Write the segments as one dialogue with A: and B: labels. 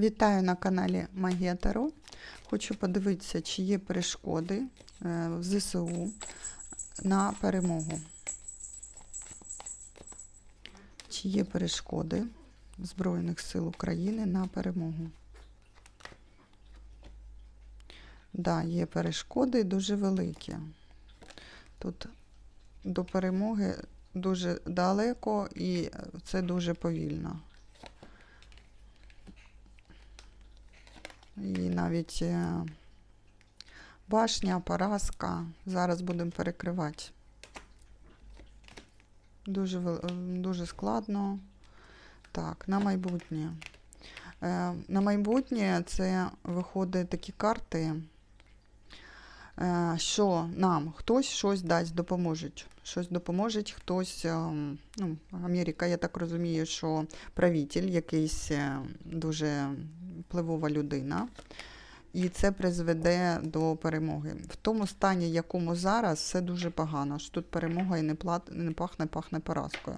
A: Вітаю на каналі Магія Таро. Хочу подивитися, чи є перешкоди е, в ЗСУ на перемогу. Чи є перешкоди Збройних сил України на перемогу? Да, є перешкоди дуже великі. Тут до перемоги дуже далеко і це дуже повільно. І навіть е, башня, поразка. Зараз будемо перекривати. Дуже, е, дуже складно. Так, на майбутнє. Е, На майбутнє це виходять такі карти, що нам хтось щось дасть, допоможуть. Щось допоможуть, хтось, ну, Америка, я так розумію, що правитель, якийсь дуже впливова людина, і це призведе до перемоги. В тому стані, якому зараз, все дуже погано. що Тут перемога і не, плат, не пахне, пахне поразкою.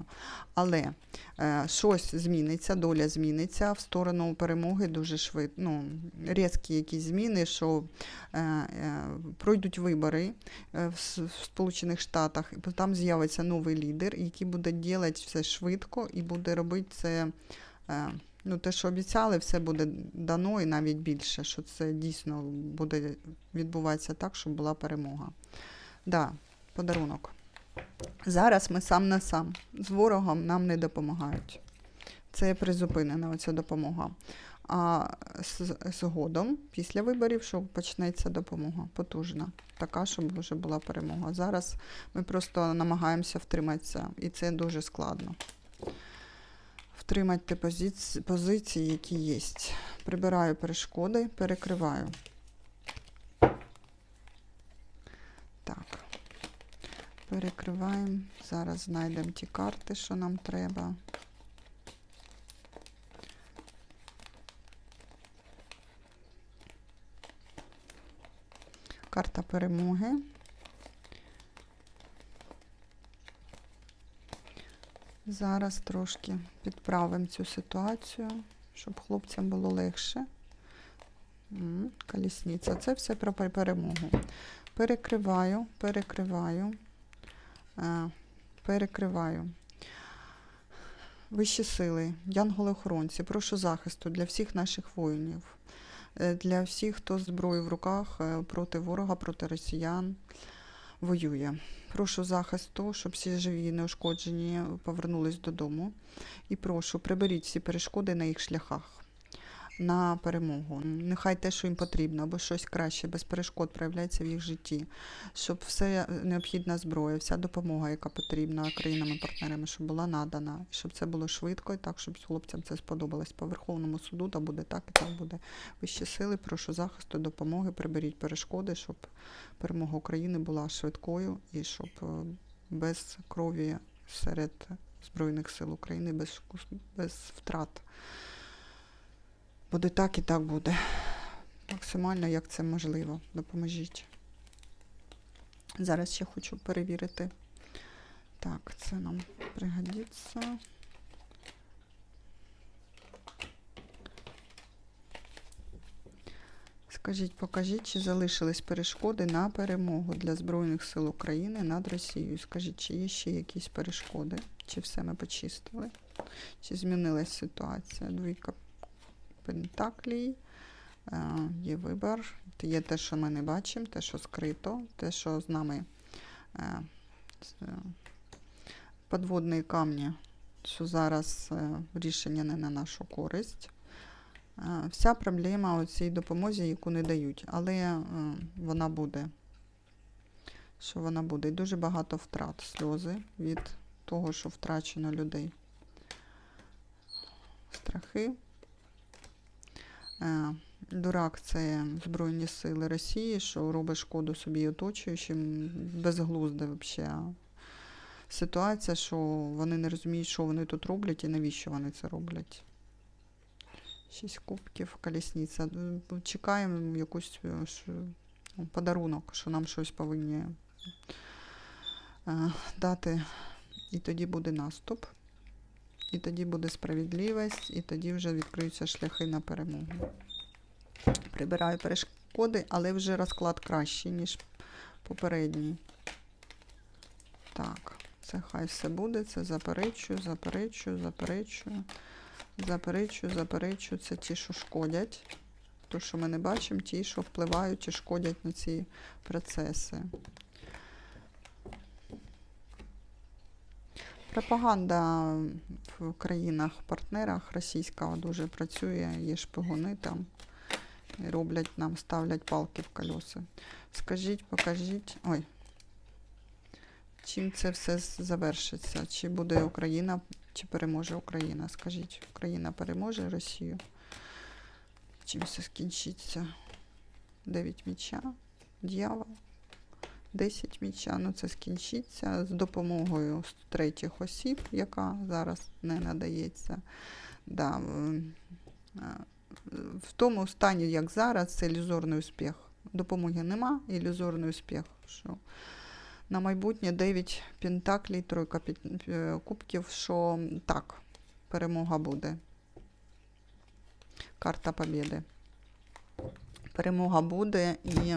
A: Але е, щось зміниться, доля зміниться в сторону перемоги дуже швидко. Ну, різкі якісь зміни, що е, е, пройдуть вибори е, в, Сполучених Штатах, і там з'явиться новий лідер, який буде робити все швидко і буде робити це. Е, Ну, те, що обіцяли, все буде дано і навіть більше, що це дійсно буде відбуватися так, щоб була перемога. Да, подарунок. Зараз ми сам на сам. З ворогом нам не допомагають. Це призупинена оця допомога. А згодом, після виборів, що почнеться допомога потужна, така, щоб вже була перемога. Зараз ми просто намагаємося втриматися, і це дуже складно втримати ті позиції, позиції, які є. Прибираю перешкоди, перекриваю. Так. Перекриваємо. Зараз знайдемо ті карти, що нам треба. Карта перемоги. Зараз трошки підправимо цю ситуацію, щоб хлопцям було легше. Колісниця. Це все про перемогу. Перекриваю, перекриваю, е, перекриваю. Вищі сили, янголи-охоронці, прошу захисту для всіх наших воїнів, е, для всіх, хто з зброєю в руках е, проти ворога, проти росіян воює. Прошу захисту, щоб всі живі неушкоджені повернулись додому. І прошу, приберіть всі перешкоди на їх шляхах на перемогу. Нехай те, що їм потрібно, або щось краще, без перешкод проявляється в їх житті, щоб все необхідна зброя, вся допомога, яка потрібна країнами-партнерами, щоб була надана, щоб це було швидко, і так, щоб хлопцям це сподобалось. По Верховному суду, та буде так, і так буде. Вищі сили, прошу захисту, допомоги, приберіть перешкоди, щоб перемога України була швидкою і щоб е, без крові серед Збройних сил України, без, без втрат. Буде так і так буде. Максимально, як це можливо. Допоможіть. Зараз ще хочу перевірити. Так, це нам пригодиться. Скажіть, покажіть, чи залишились перешкоди на перемогу для Збройних сил України над Росією? Скажіть, чи є ще якісь перешкоди? Чи все ми почистили? Чи змінилась ситуація? Двійка пентаклій. Е, Є вибір. Є те, що ми не бачимо, те, що скрито, те, що з нами е, е, подводні камні, що зараз рішення не на нашу користь. Вся проблема у цій допомозі, яку не дають, але вона буде. Що вона буде? І дуже багато втрат, сльози від того, що втрачено людей. Страхи. Е, Дурак це Збройні сили Росії, що робить шкоду собі і оточуючим. Безглузда взагалі ситуація, що вони не розуміють, що вони тут роблять і навіщо вони це роблять. Шість кубків, колісниця. Чекаємо якусь е, ну, подарунок, що нам щось повинні е, дати, і тоді буде наступ. І тоді буде справедливість, і тоді вже відкриються шляхи на перемогу. Прибираю перешкоди, але вже розклад кращий, ніж попередній. Так, це хай все буде. Це заперечую, заперечую, заперечую, заперечую, заперечую. Це ті, що шкодять. То, що ми не бачимо, ті, що впливають і шкодять на ці процеси. Пропаганда в країнах-партнерах російська дуже працює, є шпигуни там. І роблять нам, ставлять палки в колеса. Скажіть, покажіть. Ой. Чим це все завершиться? Чи буде Україна, чи переможе Україна? Скажіть, Україна переможе Росію? Чим все скінчиться? 9 міча, дьявол, 10 міча. Ну це скінчиться з допомогою третіх осіб, яка зараз не надається. Да, в- е, тому стані, як зараз, це ілюзорний успіх. Допомоги нема, ілюзорний успіх. Що на майбутнє 9 пентаклей, тройка е, кубків, що так, перемога буде. Карта побіди. Перемога буде і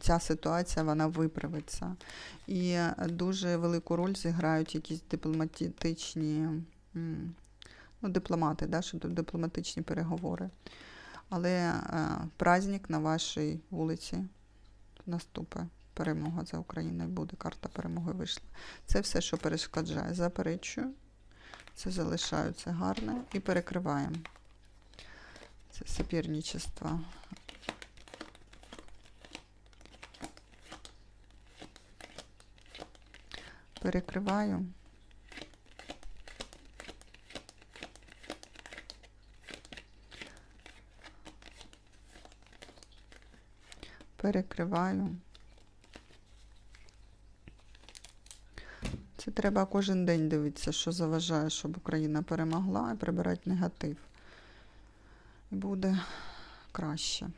A: ця ситуація вона виправиться. І дуже велику роль зіграють якісь дипломатичні ну, дипломати, да, що дипломатичні переговори. Але е, праздник на вашій вулиці наступить. Перемога за Україною буде, карта перемоги вийшла. Це все, що перешкоджає. Заперечую. Це залишаю, це гарне. І перекриваємо. Це соперничество. Перекриваю. Перекриваю. Це треба кожен день дивитися, що заважає, щоб Україна перемогла, і прибирати негатив. І буде краще.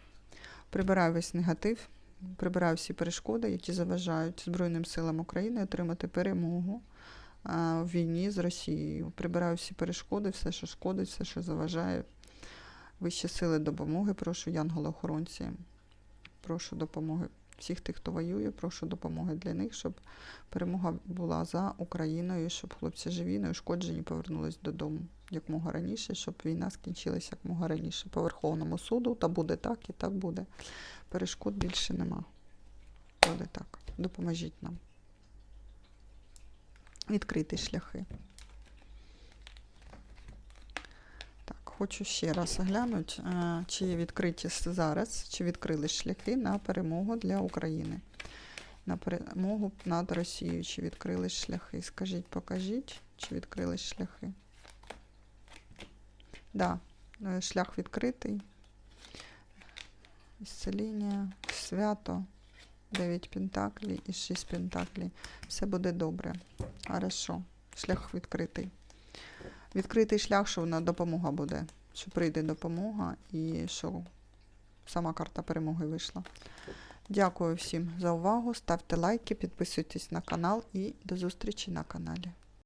A: Прибираю весь негатив, прибираю всі перешкоди, які заважають Збройним силам України отримати перемогу в війні з Росією. Прибираю всі перешкоди, все, що шкодить, все, що заважає. Вищі сили допомоги, прошу янголи-охоронці. Прошу допомоги всіх тих, хто воює, прошу допомоги для них, щоб перемога була за Україною, щоб хлопці живі, неушкоджені повернулись додому якмога раніше, щоб війна скінчилася якмога раніше по Верховному суду. Та буде так і так буде. Перешкод більше нема. Буде так. Допоможіть нам. Відкрити шляхи. Так, хочу ще раз оглянути, е, чи є відкриті зараз, чи відкрили шляхи на перемогу для України. На перемогу над Росією, чи відкрили шляхи. Скажіть, покажіть, чи відкрили шляхи. Да, е, шлях відкритий. Ісцеління, свято, 9 пентаклей і 6 пентаклей. Все буде добре. Хорошо. Шлях відкритий. Відкритий шлях, що на допомога буде. Що прийде допомога і що сама карта перемоги вийшла. Дякую всім за увагу. Ставте лайки, підписуйтесь на канал і до зустрічі на каналі.